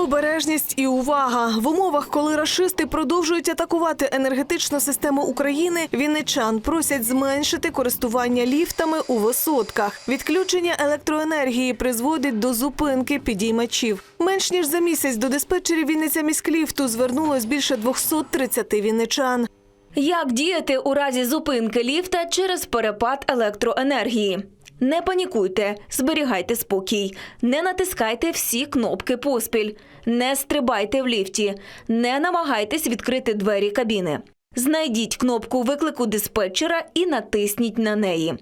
Обережність і увага в умовах, коли рашисти продовжують атакувати енергетичну систему України. Вінничан просять зменшити користування ліфтами у висотках. Відключення електроенергії призводить до зупинки підіймачів. Менш ніж за місяць до диспетчерів Вінниця міськліфту звернулось більше 230 вінничан. Як діяти у разі зупинки ліфта через перепад електроенергії? Не панікуйте, зберігайте спокій, не натискайте всі кнопки поспіль, не стрибайте в ліфті, не намагайтесь відкрити двері кабіни. Знайдіть кнопку виклику диспетчера і натисніть на неї.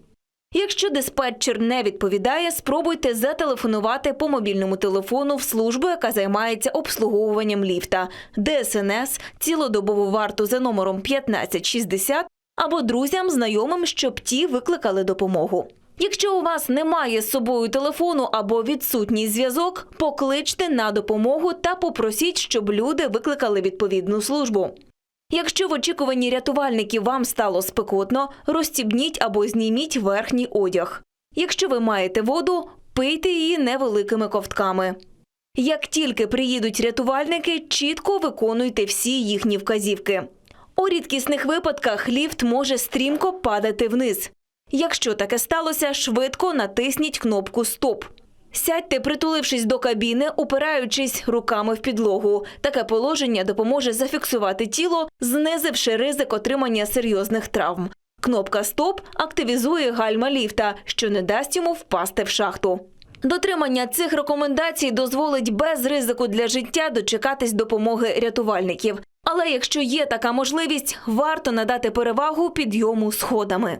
Якщо диспетчер не відповідає, спробуйте зателефонувати по мобільному телефону в службу, яка займається обслуговуванням ліфта, ДСНС, цілодобову варту за номером 1560 або друзям, знайомим, щоб ті викликали допомогу. Якщо у вас немає з собою телефону або відсутній зв'язок, покличте на допомогу та попросіть, щоб люди викликали відповідну службу. Якщо в очікуванні рятувальників вам стало спекотно, розстібніть або зніміть верхній одяг. Якщо ви маєте воду, пийте її невеликими ковтками. Як тільки приїдуть рятувальники, чітко виконуйте всі їхні вказівки. У рідкісних випадках ліфт може стрімко падати вниз. Якщо таке сталося, швидко натисніть кнопку Стоп. Сядьте, притулившись до кабіни, упираючись руками в підлогу. Таке положення допоможе зафіксувати тіло, знизивши ризик отримання серйозних травм. Кнопка Стоп активізує гальма ліфта, що не дасть йому впасти в шахту. Дотримання цих рекомендацій дозволить без ризику для життя дочекатись допомоги рятувальників. Але якщо є така можливість, варто надати перевагу підйому сходами.